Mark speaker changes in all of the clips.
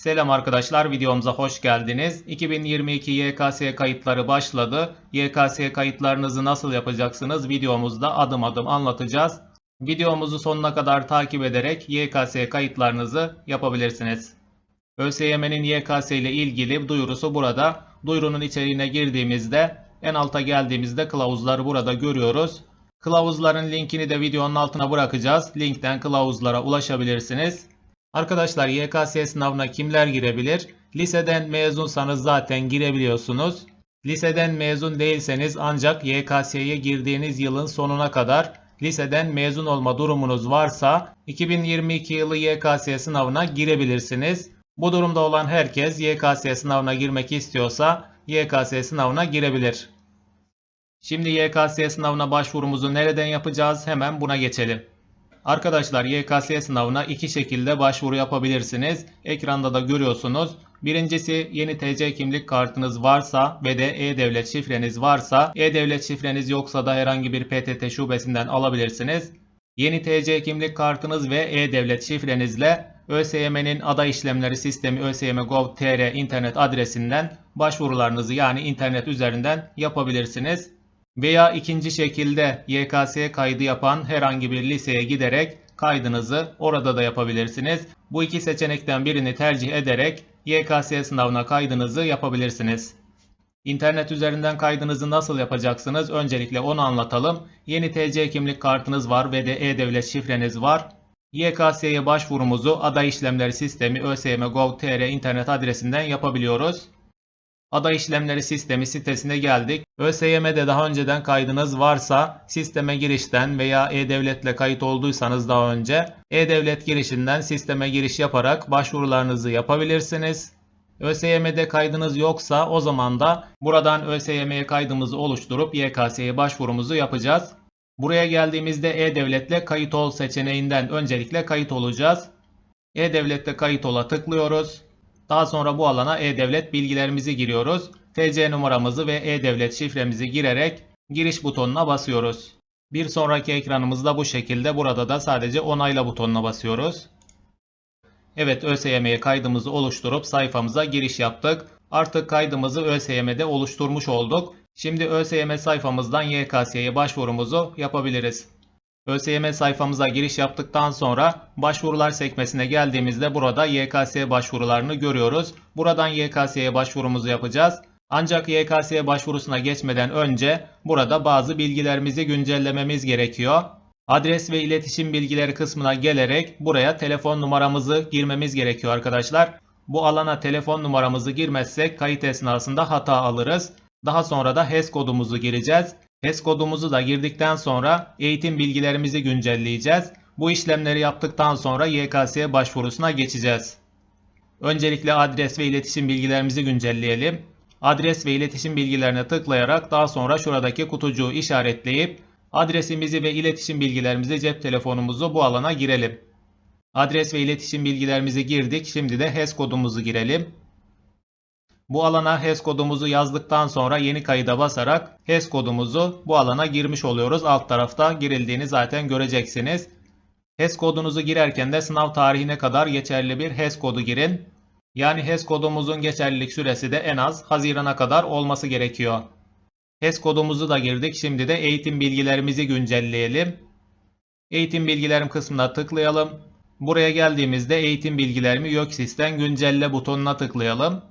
Speaker 1: Selam arkadaşlar videomuza hoş geldiniz. 2022 YKS kayıtları başladı. YKS kayıtlarınızı nasıl yapacaksınız videomuzda adım adım anlatacağız. Videomuzu sonuna kadar takip ederek YKS kayıtlarınızı yapabilirsiniz. ÖSYM'nin YKS ile ilgili duyurusu burada. Duyurunun içeriğine girdiğimizde en alta geldiğimizde kılavuzları burada görüyoruz. Kılavuzların linkini de videonun altına bırakacağız. Linkten kılavuzlara ulaşabilirsiniz. Arkadaşlar YKS sınavına kimler girebilir? Liseden mezunsanız zaten girebiliyorsunuz. Liseden mezun değilseniz ancak YKS'ye girdiğiniz yılın sonuna kadar liseden mezun olma durumunuz varsa 2022 yılı YKS sınavına girebilirsiniz. Bu durumda olan herkes YKS sınavına girmek istiyorsa YKS sınavına girebilir. Şimdi YKS sınavına başvurumuzu nereden yapacağız? Hemen buna geçelim. Arkadaşlar YKS sınavına iki şekilde başvuru yapabilirsiniz. Ekranda da görüyorsunuz. Birincisi yeni TC kimlik kartınız varsa ve de E-Devlet şifreniz varsa, E-Devlet şifreniz yoksa da herhangi bir PTT şubesinden alabilirsiniz. Yeni TC kimlik kartınız ve E-Devlet şifrenizle ÖSYM'nin aday işlemleri sistemi ÖSYM.gov.tr internet adresinden başvurularınızı yani internet üzerinden yapabilirsiniz. Veya ikinci şekilde YKS kaydı yapan herhangi bir liseye giderek kaydınızı orada da yapabilirsiniz. Bu iki seçenekten birini tercih ederek YKS sınavına kaydınızı yapabilirsiniz. İnternet üzerinden kaydınızı nasıl yapacaksınız? Öncelikle onu anlatalım. Yeni TC kimlik kartınız var ve de E-Devlet şifreniz var. YKS'ye başvurumuzu aday işlemleri sistemi ÖSYM.gov.tr internet adresinden yapabiliyoruz. Aday işlemleri sistemi sitesine geldik. ÖSYM'de daha önceden kaydınız varsa sisteme girişten veya E-Devlet'le kayıt olduysanız daha önce E-Devlet girişinden sisteme giriş yaparak başvurularınızı yapabilirsiniz. ÖSYM'de kaydınız yoksa o zaman da buradan ÖSYM'ye kaydımızı oluşturup YKS'ye başvurumuzu yapacağız. Buraya geldiğimizde E-Devlet'le kayıt ol seçeneğinden öncelikle kayıt olacağız. E-Devlet'te kayıt ola tıklıyoruz. Daha sonra bu alana E-Devlet bilgilerimizi giriyoruz. TC numaramızı ve E-Devlet şifremizi girerek giriş butonuna basıyoruz. Bir sonraki ekranımızda bu şekilde burada da sadece onayla butonuna basıyoruz. Evet ÖSYM'ye kaydımızı oluşturup sayfamıza giriş yaptık. Artık kaydımızı ÖSYM'de oluşturmuş olduk. Şimdi ÖSYM sayfamızdan YKS'ye başvurumuzu yapabiliriz. ÖSYM sayfamıza giriş yaptıktan sonra başvurular sekmesine geldiğimizde burada YKS başvurularını görüyoruz. Buradan YKS'ye başvurumuzu yapacağız. Ancak YKS başvurusuna geçmeden önce burada bazı bilgilerimizi güncellememiz gerekiyor. Adres ve iletişim bilgileri kısmına gelerek buraya telefon numaramızı girmemiz gerekiyor arkadaşlar. Bu alana telefon numaramızı girmezsek kayıt esnasında hata alırız. Daha sonra da HES kodumuzu gireceğiz. HES kodumuzu da girdikten sonra eğitim bilgilerimizi güncelleyeceğiz. Bu işlemleri yaptıktan sonra YKS başvurusuna geçeceğiz. Öncelikle adres ve iletişim bilgilerimizi güncelleyelim. Adres ve iletişim bilgilerine tıklayarak daha sonra şuradaki kutucuğu işaretleyip adresimizi ve iletişim bilgilerimizi cep telefonumuzu bu alana girelim. Adres ve iletişim bilgilerimizi girdik. Şimdi de HES kodumuzu girelim. Bu alana HES kodumuzu yazdıktan sonra yeni kayıda basarak HES kodumuzu bu alana girmiş oluyoruz. Alt tarafta girildiğini zaten göreceksiniz. HES kodunuzu girerken de sınav tarihine kadar geçerli bir HES kodu girin. Yani HES kodumuzun geçerlilik süresi de en az Haziran'a kadar olması gerekiyor. HES kodumuzu da girdik. Şimdi de eğitim bilgilerimizi güncelleyelim. Eğitim bilgilerim kısmına tıklayalım. Buraya geldiğimizde eğitim bilgilerimi YÖKSİS'ten güncelle butonuna tıklayalım.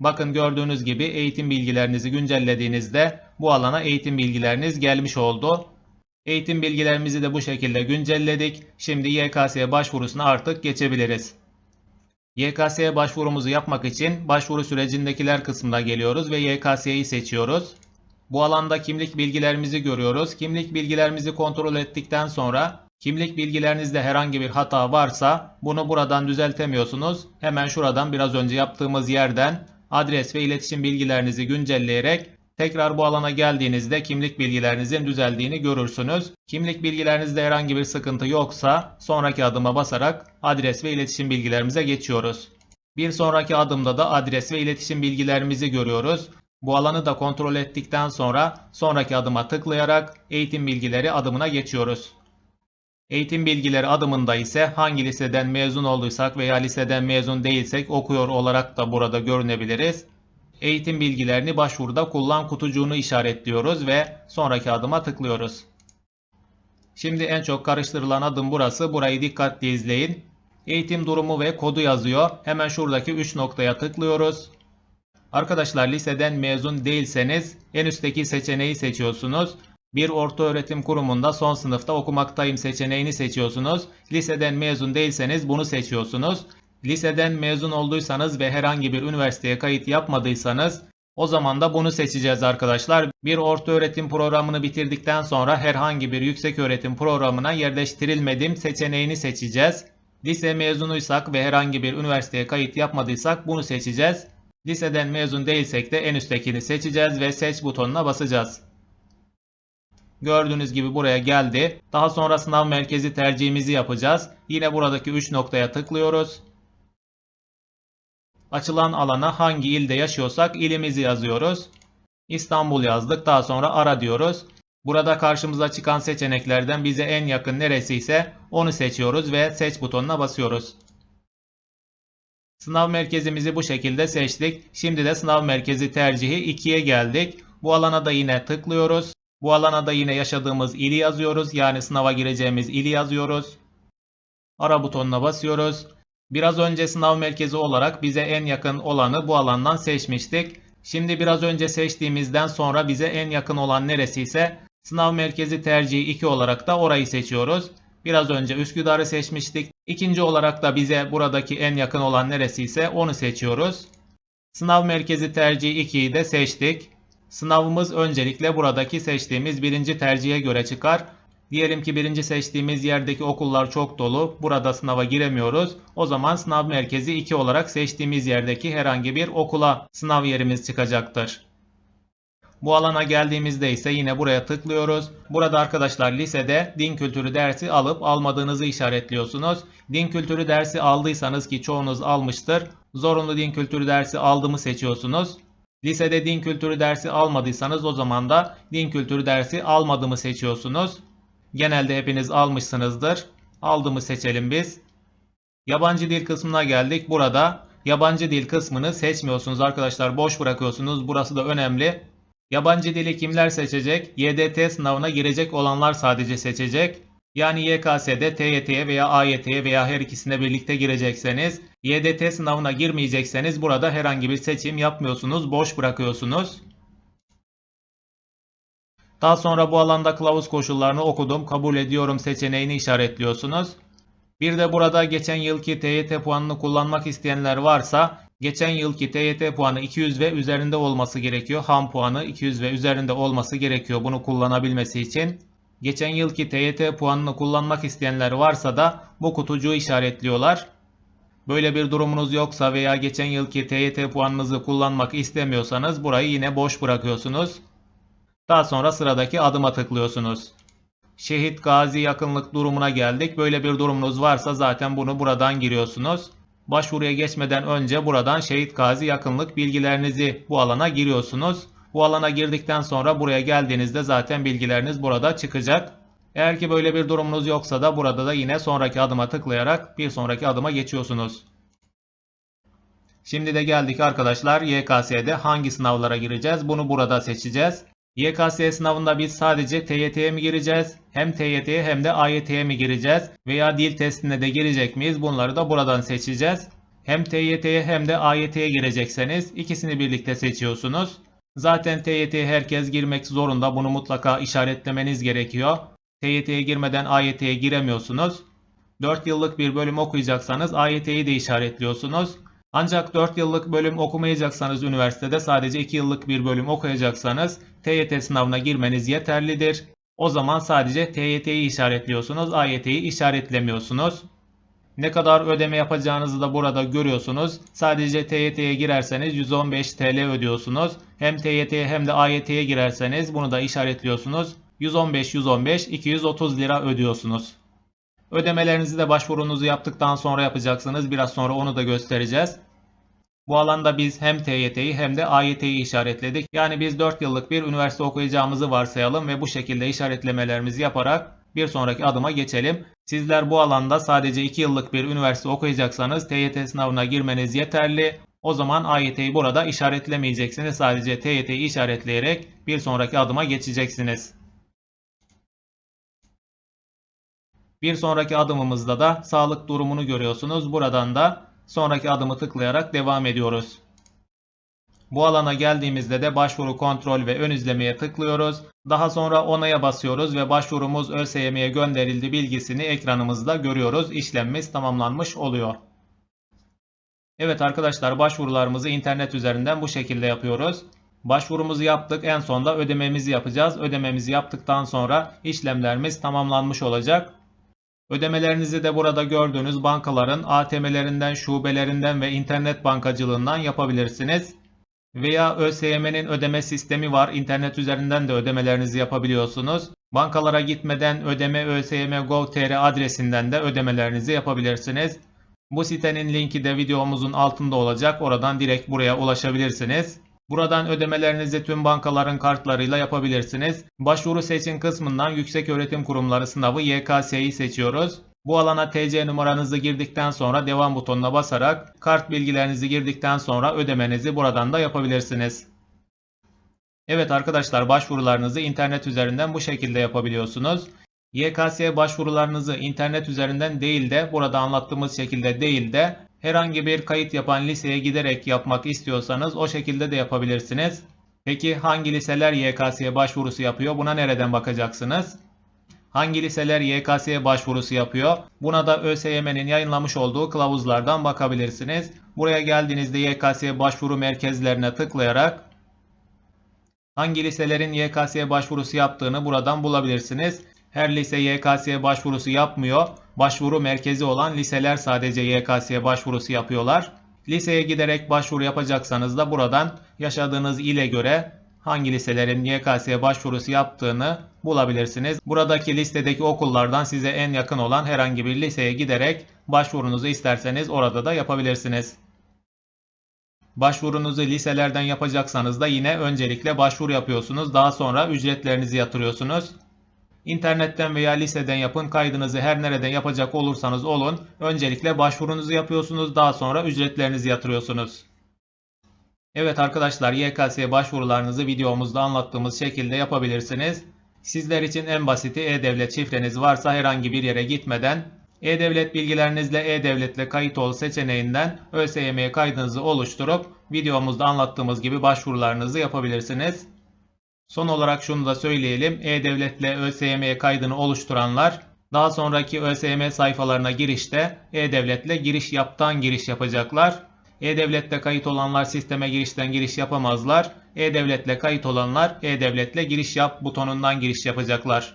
Speaker 1: Bakın gördüğünüz gibi eğitim bilgilerinizi güncellediğinizde bu alana eğitim bilgileriniz gelmiş oldu. Eğitim bilgilerimizi de bu şekilde güncelledik. Şimdi YKS başvurusuna artık geçebiliriz. YKS'ye başvurumuzu yapmak için başvuru sürecindekiler kısmına geliyoruz ve YKS'yi seçiyoruz. Bu alanda kimlik bilgilerimizi görüyoruz. Kimlik bilgilerimizi kontrol ettikten sonra kimlik bilgilerinizde herhangi bir hata varsa bunu buradan düzeltemiyorsunuz. Hemen şuradan biraz önce yaptığımız yerden adres ve iletişim bilgilerinizi güncelleyerek tekrar bu alana geldiğinizde kimlik bilgilerinizin düzeldiğini görürsünüz. Kimlik bilgilerinizde herhangi bir sıkıntı yoksa sonraki adıma basarak adres ve iletişim bilgilerimize geçiyoruz. Bir sonraki adımda da adres ve iletişim bilgilerimizi görüyoruz. Bu alanı da kontrol ettikten sonra sonraki adıma tıklayarak eğitim bilgileri adımına geçiyoruz. Eğitim bilgileri adımında ise hangi liseden mezun olduysak veya liseden mezun değilsek okuyor olarak da burada görünebiliriz. Eğitim bilgilerini başvuruda kullan kutucuğunu işaretliyoruz ve sonraki adıma tıklıyoruz. Şimdi en çok karıştırılan adım burası. Burayı dikkatli izleyin. Eğitim durumu ve kodu yazıyor. Hemen şuradaki 3 noktaya tıklıyoruz. Arkadaşlar liseden mezun değilseniz en üstteki seçeneği seçiyorsunuz. Bir ortaöğretim kurumunda son sınıfta okumaktayım seçeneğini seçiyorsunuz. Liseden mezun değilseniz bunu seçiyorsunuz. Liseden mezun olduysanız ve herhangi bir üniversiteye kayıt yapmadıysanız o zaman da bunu seçeceğiz arkadaşlar. Bir ortaöğretim programını bitirdikten sonra herhangi bir yükseköğretim programına yerleştirilmedim seçeneğini seçeceğiz. Lise mezunuysak ve herhangi bir üniversiteye kayıt yapmadıysak bunu seçeceğiz. Liseden mezun değilsek de en üsttekini seçeceğiz ve seç butonuna basacağız. Gördüğünüz gibi buraya geldi. Daha sonra sınav merkezi tercihimizi yapacağız. Yine buradaki 3 noktaya tıklıyoruz. Açılan alana hangi ilde yaşıyorsak ilimizi yazıyoruz. İstanbul yazdık. Daha sonra ara diyoruz. Burada karşımıza çıkan seçeneklerden bize en yakın neresi ise onu seçiyoruz ve seç butonuna basıyoruz. Sınav merkezimizi bu şekilde seçtik. Şimdi de sınav merkezi tercihi 2'ye geldik. Bu alana da yine tıklıyoruz. Bu alana da yine yaşadığımız ili yazıyoruz. Yani sınava gireceğimiz ili yazıyoruz. Ara butonuna basıyoruz. Biraz önce sınav merkezi olarak bize en yakın olanı bu alandan seçmiştik. Şimdi biraz önce seçtiğimizden sonra bize en yakın olan neresi ise sınav merkezi tercihi 2 olarak da orayı seçiyoruz. Biraz önce Üsküdar'ı seçmiştik. İkinci olarak da bize buradaki en yakın olan neresi ise onu seçiyoruz. Sınav merkezi tercihi 2'yi de seçtik. Sınavımız öncelikle buradaki seçtiğimiz birinci tercihe göre çıkar. Diyelim ki birinci seçtiğimiz yerdeki okullar çok dolu. Burada sınava giremiyoruz. O zaman sınav merkezi 2 olarak seçtiğimiz yerdeki herhangi bir okula sınav yerimiz çıkacaktır. Bu alana geldiğimizde ise yine buraya tıklıyoruz. Burada arkadaşlar lisede din kültürü dersi alıp almadığınızı işaretliyorsunuz. Din kültürü dersi aldıysanız ki çoğunuz almıştır. Zorunlu din kültürü dersi aldığımı seçiyorsunuz. Lisede din kültürü dersi almadıysanız o zaman da din kültürü dersi almadığımı seçiyorsunuz. Genelde hepiniz almışsınızdır. Aldığımı seçelim biz. Yabancı dil kısmına geldik. Burada yabancı dil kısmını seçmiyorsunuz arkadaşlar. Boş bırakıyorsunuz. Burası da önemli. Yabancı dili kimler seçecek? YDT sınavına girecek olanlar sadece seçecek. Yani YKS'de TYT'ye veya AYT'ye veya her ikisine birlikte girecekseniz, YDT sınavına girmeyecekseniz burada herhangi bir seçim yapmıyorsunuz, boş bırakıyorsunuz. Daha sonra bu alanda kılavuz koşullarını okudum, kabul ediyorum seçeneğini işaretliyorsunuz. Bir de burada geçen yılki TYT puanını kullanmak isteyenler varsa geçen yılki TYT puanı 200 ve üzerinde olması gerekiyor. Ham puanı 200 ve üzerinde olması gerekiyor bunu kullanabilmesi için. Geçen yılki TYT puanını kullanmak isteyenler varsa da bu kutucuğu işaretliyorlar. Böyle bir durumunuz yoksa veya geçen yılki TYT puanınızı kullanmak istemiyorsanız burayı yine boş bırakıyorsunuz. Daha sonra sıradaki adıma tıklıyorsunuz. Şehit gazi yakınlık durumuna geldik. Böyle bir durumunuz varsa zaten bunu buradan giriyorsunuz. Başvuruya geçmeden önce buradan şehit gazi yakınlık bilgilerinizi bu alana giriyorsunuz. Bu alana girdikten sonra buraya geldiğinizde zaten bilgileriniz burada çıkacak. Eğer ki böyle bir durumunuz yoksa da burada da yine sonraki adıma tıklayarak bir sonraki adıma geçiyorsunuz. Şimdi de geldik arkadaşlar YKS'de hangi sınavlara gireceğiz bunu burada seçeceğiz. YKS sınavında biz sadece TYT'ye mi gireceğiz? Hem TYT'ye hem de AYT'ye mi gireceğiz? Veya dil testine de girecek miyiz? Bunları da buradan seçeceğiz. Hem TYT'ye hem de AYT'ye girecekseniz ikisini birlikte seçiyorsunuz. Zaten TYT'ye herkes girmek zorunda. Bunu mutlaka işaretlemeniz gerekiyor. TYT'ye girmeden AYT'ye giremiyorsunuz. 4 yıllık bir bölüm okuyacaksanız AYT'yi de işaretliyorsunuz. Ancak 4 yıllık bölüm okumayacaksanız üniversitede sadece 2 yıllık bir bölüm okuyacaksanız TYT sınavına girmeniz yeterlidir. O zaman sadece TYT'yi işaretliyorsunuz, AYT'yi işaretlemiyorsunuz. Ne kadar ödeme yapacağınızı da burada görüyorsunuz. Sadece TYT'ye girerseniz 115 TL ödüyorsunuz. Hem TYT'ye hem de AYT'ye girerseniz bunu da işaretliyorsunuz. 115 115 230 lira ödüyorsunuz. Ödemelerinizi de başvurunuzu yaptıktan sonra yapacaksınız. Biraz sonra onu da göstereceğiz. Bu alanda biz hem TYT'yi hem de AYT'yi işaretledik. Yani biz 4 yıllık bir üniversite okuyacağımızı varsayalım ve bu şekilde işaretlemelerimizi yaparak bir sonraki adıma geçelim. Sizler bu alanda sadece 2 yıllık bir üniversite okuyacaksanız TYT sınavına girmeniz yeterli. O zaman AYT'yi burada işaretlemeyeceksiniz. Sadece TYT'yi işaretleyerek bir sonraki adıma geçeceksiniz. Bir sonraki adımımızda da sağlık durumunu görüyorsunuz. Buradan da sonraki adımı tıklayarak devam ediyoruz. Bu alana geldiğimizde de başvuru kontrol ve ön izlemeye tıklıyoruz. Daha sonra onaya basıyoruz ve başvurumuz ÖSYM'ye gönderildi bilgisini ekranımızda görüyoruz. İşlemimiz tamamlanmış oluyor. Evet arkadaşlar başvurularımızı internet üzerinden bu şekilde yapıyoruz. Başvurumuzu yaptık. En sonda ödememizi yapacağız. Ödememizi yaptıktan sonra işlemlerimiz tamamlanmış olacak. Ödemelerinizi de burada gördüğünüz bankaların ATM'lerinden, şubelerinden ve internet bankacılığından yapabilirsiniz. Veya ÖSYM'nin ödeme sistemi var. İnternet üzerinden de ödemelerinizi yapabiliyorsunuz. Bankalara gitmeden ödeme ÖSYM.gov.tr adresinden de ödemelerinizi yapabilirsiniz. Bu sitenin linki de videomuzun altında olacak. Oradan direkt buraya ulaşabilirsiniz. Buradan ödemelerinizi tüm bankaların kartlarıyla yapabilirsiniz. Başvuru seçin kısmından Yükseköğretim Kurumları sınavı YKS'yi seçiyoruz. Bu alana TC numaranızı girdikten sonra devam butonuna basarak kart bilgilerinizi girdikten sonra ödemenizi buradan da yapabilirsiniz. Evet arkadaşlar başvurularınızı internet üzerinden bu şekilde yapabiliyorsunuz. YKS başvurularınızı internet üzerinden değil de burada anlattığımız şekilde değil de herhangi bir kayıt yapan liseye giderek yapmak istiyorsanız o şekilde de yapabilirsiniz. Peki hangi liseler YKS'ye başvurusu yapıyor? Buna nereden bakacaksınız? Hangi liseler YKS'ye başvurusu yapıyor? Buna da ÖSYM'nin yayınlamış olduğu kılavuzlardan bakabilirsiniz. Buraya geldiğinizde YKS'ye başvuru merkezlerine tıklayarak hangi liselerin YKS'ye başvurusu yaptığını buradan bulabilirsiniz. Her lise YKS'ye başvurusu yapmıyor. Başvuru merkezi olan liseler sadece YKS'ye başvurusu yapıyorlar. Liseye giderek başvuru yapacaksanız da buradan yaşadığınız ile göre hangi liselerin YKS'ye başvurusu yaptığını bulabilirsiniz. Buradaki listedeki okullardan size en yakın olan herhangi bir liseye giderek başvurunuzu isterseniz orada da yapabilirsiniz. Başvurunuzu liselerden yapacaksanız da yine öncelikle başvuru yapıyorsunuz. Daha sonra ücretlerinizi yatırıyorsunuz. İnternetten veya liseden yapın. Kaydınızı her nereden yapacak olursanız olun. Öncelikle başvurunuzu yapıyorsunuz. Daha sonra ücretlerinizi yatırıyorsunuz. Evet arkadaşlar YKS başvurularınızı videomuzda anlattığımız şekilde yapabilirsiniz. Sizler için en basiti e-devlet şifreniz varsa herhangi bir yere gitmeden e-devlet bilgilerinizle e-devletle kayıt ol seçeneğinden ÖSYM'ye kaydınızı oluşturup videomuzda anlattığımız gibi başvurularınızı yapabilirsiniz. Son olarak şunu da söyleyelim. E-Devlet'le ÖSYM'ye kaydını oluşturanlar daha sonraki ÖSYM sayfalarına girişte E-Devlet'le giriş yaptan giriş yapacaklar. E-Devlet'le kayıt olanlar sisteme girişten giriş yapamazlar. E-Devlet'le kayıt olanlar E-Devlet'le giriş yap butonundan giriş yapacaklar.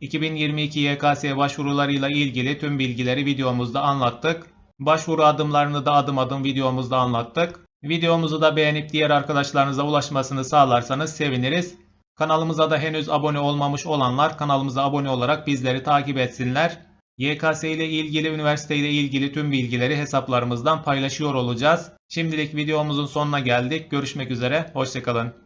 Speaker 1: 2022 YKS başvurularıyla ilgili tüm bilgileri videomuzda anlattık. Başvuru adımlarını da adım adım videomuzda anlattık. Videomuzu da beğenip diğer arkadaşlarınıza ulaşmasını sağlarsanız seviniriz. Kanalımıza da henüz abone olmamış olanlar kanalımıza abone olarak bizleri takip etsinler. YKS ile ilgili, üniversite ile ilgili tüm bilgileri hesaplarımızdan paylaşıyor olacağız. Şimdilik videomuzun sonuna geldik. Görüşmek üzere, hoşçakalın.